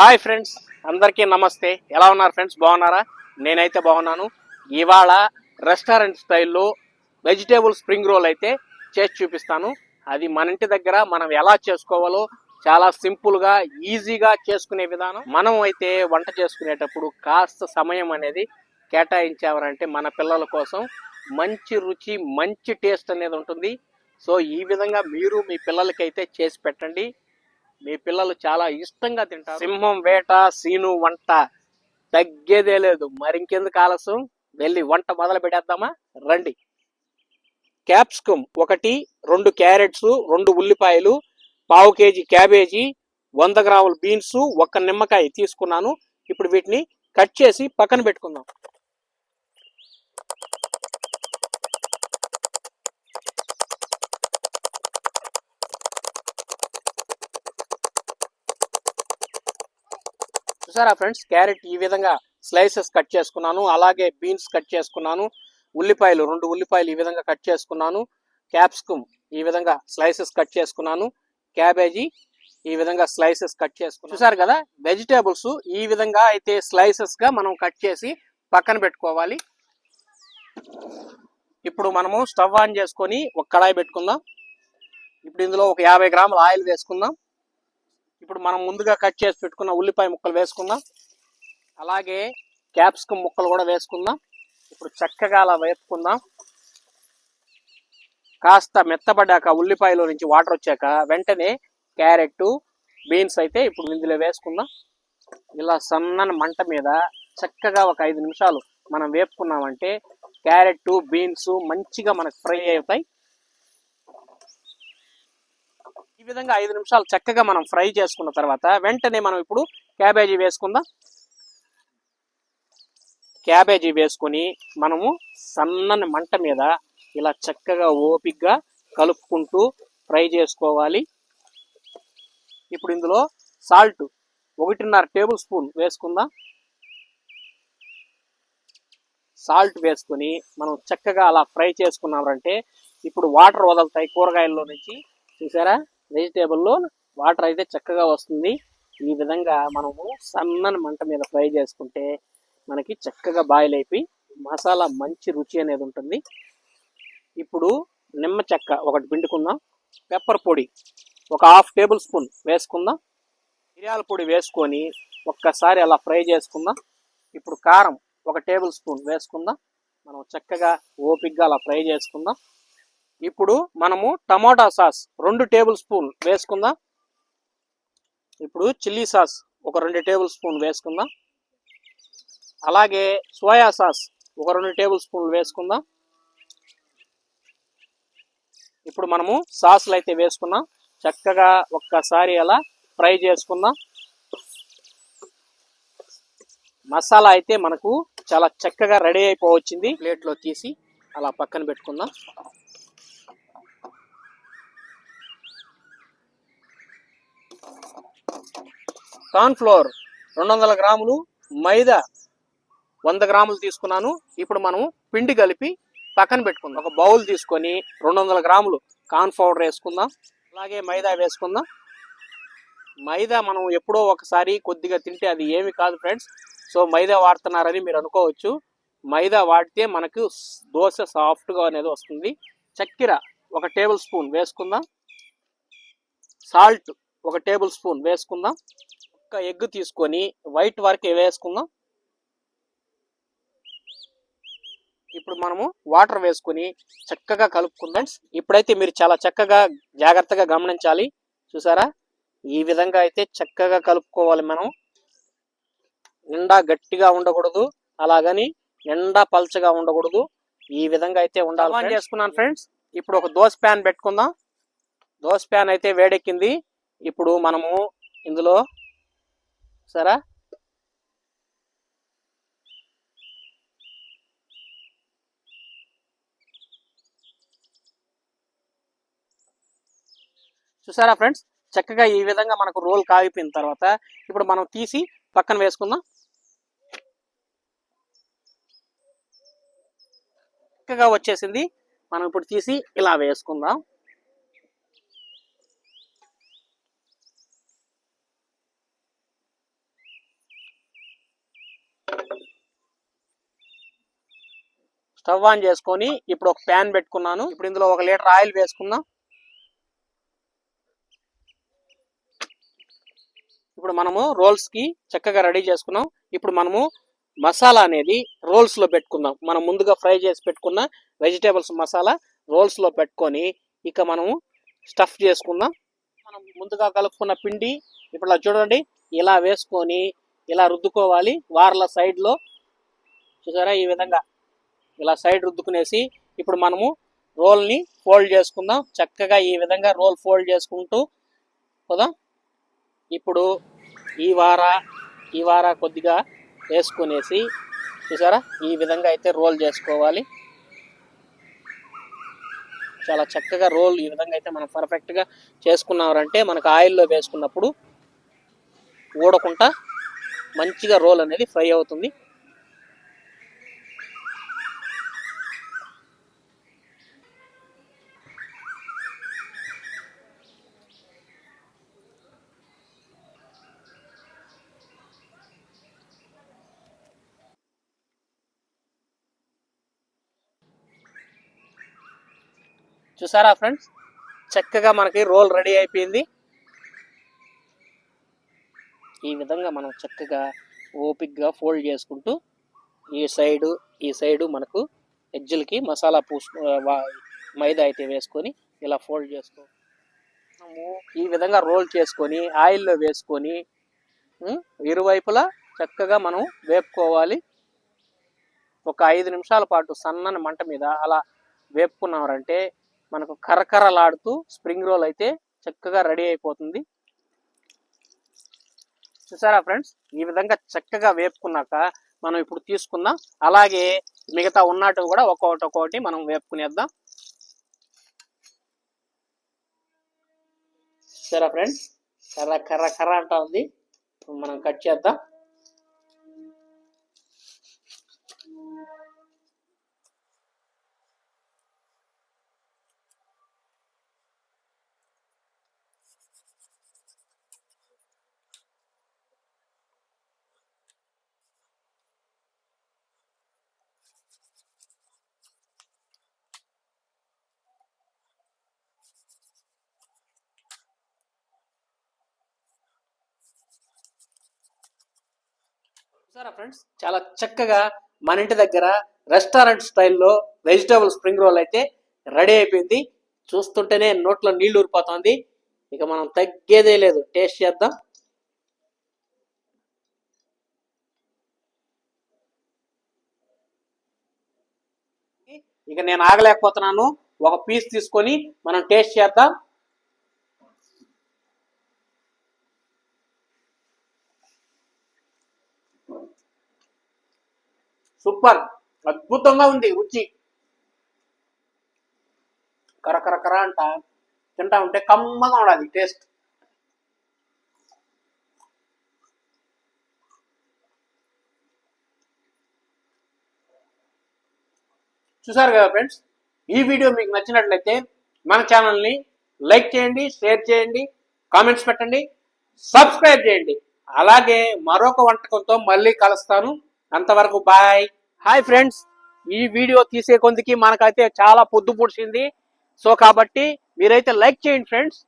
Hi friends అందరికీ నమస్తే. ఎలా ఉన్నారు ఫ్రెండ్స్? బాగున్నారా? నేనైతే బాగున్నాను. ఇవాళ రెస్టారెంట్ స్టైల్లో వెజిటేబుల్ స్ప్రింగ్ రోల్ అయితే చేసి చూపిస్తాను. అది మన ఇంటి దగ్గర మనం ఎలా చేసుకోవాలో చాలా సింపుల్గా ఈజీగా చేసుకునే విధానం. మనం అయితే వంట చేసుకునేటప్పుడు కాస్త సమయం అనేది కేటాయించామనంటే మన పిల్లల కోసం మంచి రుచి మంచి టేస్ట్ అనేది ఉంటుంది. సో ఈ విధంగా మీరు మీ పిల్లలకైతే చేసి పెట్టండి. మీ పిల్లలు చాలా ఇష్టంగా తింటారు. సింహం వేట సీను వంట. తగ్గేదే లేదు. మరి ఇంకెందుకు ఆలస్యం? వెళ్ళి వంట మొదలు పెట్టేద్దామా? రండి. క్యాప్సికమ్ ఒకటి రెండు క్యారెట్స్ రెండు ఉల్లిపాయలు పావు కేజీ క్యాబేజీ వంద గ్రాముల బీన్స్ ఒక్క నిమ్మకాయ తీసుకున్నాను. ఇప్పుడు వీటిని కట్ చేసి పక్కన పెట్టుకుందాం. చూసారా ఫ్రెండ్స్. క్యారెట్ ఈ విధంగా స్లైసెస్ కట్ చేసుకున్నాను. అలాగే బీన్స్ కట్ చేసుకున్నాను. ఉల్లిపాయలు రెండు ఉల్లిపాయలు ఈ విధంగా కట్ చేసుకున్నాను. క్యాప్సికమ్ ఈ విధంగా స్లైసెస్ కట్ చేసుకున్నాను. క్యాబేజీ ఈ విధంగా స్లైసెస్ కట్ చేసుకున్నాను. చూసారు కదా వెజిటేబుల్స్ ఈ విధంగా అయితే స్లైసెస్గా మనం కట్ చేసి పక్కన పెట్టుకోవాలి. ఇప్పుడు మనము స్టవ్ ఆన్ చేసుకొని ఒక కడాయి పెట్టుకుందాం. ఇప్పుడు ఇందులో ఒక యాభై గ్రాముల ఆయిల్ వేసుకుందాం. ఇప్పుడు మనం ముందుగా కట్ చేసి పెట్టుకున్న ఉల్లిపాయ ముక్కలు వేసుకుందాం. అలాగే క్యాప్సికమ్ ముక్కలు కూడా వేసుకుందాం. ఇప్పుడు చక్కగా అలా వేపుకుందాం. కాస్త మెత్తబడ్డాక ఉల్లిపాయలో నుంచి వాటర్ వచ్చాక వెంటనే క్యారెట్ బీన్స్ అయితే ఇప్పుడు ఇందులో వేసుకుందాం. ఇలా సన్నని మంట మీద చక్కగా ఒక ఐదు నిమిషాలు మనం వేపుకున్నామంటే క్యారెట్ బీన్స్ మంచిగా మనకు ఫ్రై అవుతాయి ఈ విధంగా ఐదు నిమిషాలు చక్కగా మనం ఫ్రై చేసుకున్న తర్వాత వెంటనే మనం ఇప్పుడు క్యాబేజీ వేసుకుందాం. క్యాబేజీ వేసుకొని మనము సన్నని మంట మీద ఇలా చక్కగా ఓపిగ్గా కలుపుకుంటూ ఫ్రై చేసుకోవాలి. ఇప్పుడు ఇందులో సాల్ట్ ఒకటిన్నర టేబుల్ స్పూన్ వేసుకుందాం. సాల్ట్ వేసుకొని మనం చక్కగా అలా ఫ్రై చేసుకున్నామంటే ఇప్పుడు వాటర్ వదులుతాయి కూరగాయల్లో నుంచి. చూసారా? వెజిటేబుల్లో వాటర్ అయితే చక్కగా వస్తుంది. ఈ విధంగా మనము సన్నని మంట మీద ఫ్రై చేసుకుంటే మనకి చక్కగా బాయిల్ అయిపోయి మసాలా మంచి రుచి అనేది ఉంటుంది. ఇప్పుడు నిమ్మ చెక్క ఒకటి పిండుకుందాం. పెప్పర్ పొడి ఒక హాఫ్ టేబుల్ స్పూన్ వేసుకుందాం. మిరియాల పొడి వేసుకొని ఒక్కసారి అలా ఫ్రై చేసుకుందాం. ఇప్పుడు కారం ఒక టేబుల్ స్పూన్ వేసుకుందాం. మనం చక్కగా ఓపిగ్గా అలా ఫ్రై చేసుకుందాం. ఇప్పుడు మనము టమాటా సాస్ రెండు టేబుల్ స్పూన్ వేసుకుందాం. ఇప్పుడు చిల్లీ సాస్ ఒక రెండు టేబుల్ స్పూన్ వేసుకుందాం. అలాగే సోయా సాస్ ఒక రెండు టేబుల్ స్పూన్లు వేసుకుందాం. ఇప్పుడు మనము సాసులు అయితే వేసుకున్నాం. చక్కగా ఒక్కసారి అలా ఫ్రై చేసుకుందాం. మసాలా అయితే మనకు చాలా చక్కగా రెడీ అయిపోవచ్చింది. ప్లేట్లో తీసి అలా పక్కన పెట్టుకుందాం. కార్న్ఫ్లోర్ రెండు వందల గ్రాములు మైదా వంద గ్రాములు తీసుకున్నాను. ఇప్పుడు మనం పిండి కలిపి పక్కన పెట్టుకుందాం. ఒక బౌల్ తీసుకొని రెండు వందల గ్రాములు కార్న్ పౌడర్ వేసుకుందాం. అలాగే మైదా వేసుకుందాం. మైదా మనం ఎప్పుడో ఒకసారి కొద్దిగా తింటే అది ఏమి కాదు ఫ్రెండ్స్. సో మైదా వాడుతున్నారని మీరు అనుకోవచ్చు. మైదా వాడితే మనకు దోశ సాఫ్ట్గా అనేది వస్తుంది. చక్కెర ఒక టేబుల్ స్పూన్ వేసుకుందాం. సాల్ట్ ఒక టేబుల్ స్పూన్ వేసుకుందాం. ఒక ఎగ్ తీసుకొని వైట్ వరకు వేసుకుందాం. ఇప్పుడు మనము వాటర్ వేసుకొని చక్కగా కలుపుకుందాం ఇప్పుడైతే మీరు చాలా చక్కగా జాగ్రత్తగా గమనించాలి. చూసారా? ఈ విధంగా అయితే చక్కగా కలుపుకోవాలి మనం. నిండా గట్టిగా ఉండకూడదు. అలాగని నిండా పల్చగా ఉండకూడదు. ఈ విధంగా అయితే ఉండాలి చేసుకున్నాను ఫ్రెండ్స్. ఇప్పుడు ఒక దోశ ప్యాన్ పెట్టుకుందాం. దోశ ప్యాన్ అయితే వేడెక్కింది. ఇప్పుడు మనము ఇందులో సరా? చూసారా ఫ్రెండ్స్? చక్కగా ఈ విధంగా మనకు రోల్ కాగిపోయిన తర్వాత ఇప్పుడు మనం తీసి పక్కన వేసుకుందాం. చక్కగా వచ్చేసింది. మనం ఇప్పుడు తీసి ఇలా వేసుకుందాం. స్టవ్ ఆన్ చేసుకొని ఇప్పుడు ఒక ప్యాన్ పెట్టుకున్నాను. ఇప్పుడు ఇందులో ఒక లీటర్ ఆయిల్ వేసుకుందాం. ఇప్పుడు మనము రోల్స్కి చక్కగా రెడీ చేసుకున్నాం. ఇప్పుడు మనము మసాలా అనేది రోల్స్లో పెట్టుకుందాం. మనం ముందుగా ఫ్రై చేసి పెట్టుకున్న వెజిటేబుల్స్ మసాలా రోల్స్లో పెట్టుకొని ఇక మనము స్టఫ్ చేసుకుందాం. మనం ముందుగా కలుపుకున్న పిండి ఇప్పుడు ఇలా చూడండి ఇలా వేసుకొని ఇలా రుద్దుకోవాలి. వార్ల సైడ్లో చూసారా ఈ విధంగా ఇలా సైడ్ రుద్దుకునేసి ఇప్పుడు మనము రోల్ని ఫోల్డ్ చేసుకుందాం. చక్కగా ఈ విధంగా రోల్ ఫోల్డ్ చేసుకుంటూ కదా ఇప్పుడు ఈ వార ఈ వార కొద్దిగా వేసుకునేసి చూసారా? ఈ విధంగా అయితే రోల్ చేసుకోవాలి. చాలా చక్కగా రోల్ ఈ విధంగా అయితే మనం పర్ఫెక్ట్గా చేసుకున్నామంటే మనకు ఆయిల్లో వేసుకున్నప్పుడు ఊడకుండా మంచిగా రోల్ అనేది ఫ్రై అవుతుంది. చూసారా ఫ్రెండ్స్? చక్కగా మనకి రోల్ రెడీ అయిపోయింది. ఈ విధంగా మనం చక్కగా ఓపిక్గా ఫోల్డ్ చేసుకుంటూ ఈ సైడు ఈ సైడు మనకు ఎజ్జులకి మసాలా పూసు మైదా అయితే వేసుకొని ఇలా ఫోల్డ్ చేసుకో మనము ఈ విధంగా రోల్ చేసుకొని ఆయిల్లో వేసుకొని ఇరువైపులా చక్కగా మనం వేపుకోవాలి. ఒక ఐదు నిమిషాల పాటు సన్నని మంట మీద అలా వేపుకున్నారంటే మనకు కరకరలాడుతూ స్ప్రింగ్ రోల్ అయితే చక్కగా రెడీ అయిపోతుంది. చూసారా ఫ్రెండ్స్? ఈ విధంగా చక్కగా వేపుకున్నాక మనం ఇప్పుడు తీసుకుందాం. అలాగే మిగతా ఉన్నట్టు కూడా ఒక్కొక్కటి ఒక్కొక్కటి మనం వేపుకునేద్దాం. సరే ఫ్రెండ్స్? కర్ర కర్ర కర్ర అంటా ఉంది. మనం కట్ చేద్దాం. చూసారా ఫ్రెండ్స్. చాలా చక్కగా మన ఇంటి దగ్గర రెస్టారెంట్ స్టైల్లో వెజిటేబుల్ స్ప్రింగ్ రోల్ అయితే రెడీ అయిపోయింది. చూస్తుంటేనే నోట్లో నీళ్ళు ఊరిపోతుంది. ఇక మనం తగ్గేదే లేదు. టేస్ట్ చేద్దాం. ఇక నేను ఆగలేకపోతున్నాను. ఒక పీస్ తీసుకొని మనం టేస్ట్ చేద్దాం. సూపర్ అద్భుతంగా ఉంది రుచి. కరకరకర అంట తింటా ఉంటే కమ్మగా ఉండాలి టేస్ట్. చూసారు కదా ఫ్రెండ్స్ ఈ వీడియో మీకు నచ్చినట్లయితే మన ఛానల్ని లైక్ చేయండి షేర్ చేయండి కామెంట్స్ పెట్టండి సబ్స్క్రైబ్ చేయండి. అలాగే మరొక వంటకంతో మళ్ళీ కలుస్తాను. అంతవరకు బాయ్. హాయ్ ఫ్రెండ్స్ ఈ వీడియో తీసే కొందికి మనకైతే చాలా పొద్దు పొడిచింది సో కాబట్టి మీరైతే లైక్ చేయండి ఫ్రెండ్స్.